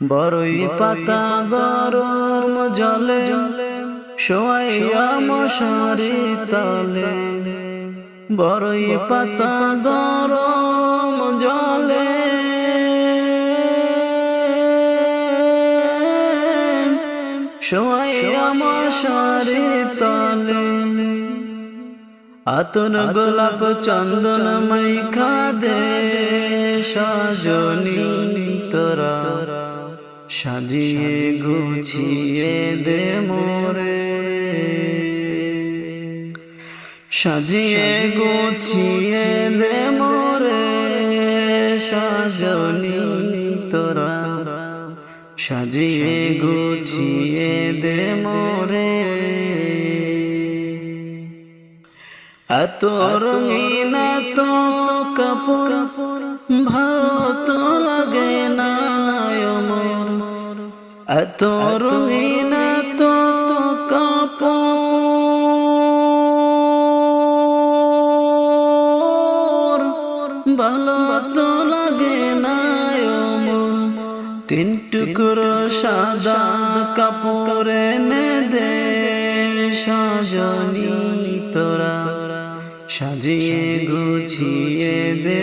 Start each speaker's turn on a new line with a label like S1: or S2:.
S1: বড়ই পাতা গরম জলে শোয়াইয়া মশারি তলে। বড়ই পাতা গরম জলে। শোয়াইয়া মশারি তলে। আতন গোলাপ চন্দন মাইখা দে, সজনী তোরা। সাজিয়ে গুছিয়ে দে মোরে। সাজিয়ে গুছিয়ে দে মোরে। সজনী তোরা। সাজিয়ে গুছিয়ে দে মোরে। এত রঙিন তো কাপড় ভালো এত রঙিন তো ভালো তো লাগে না তিন টুকরো সাদা কাপড় এনে দে সজনী তোরা। সাজিয়ে গুছিয়ে দে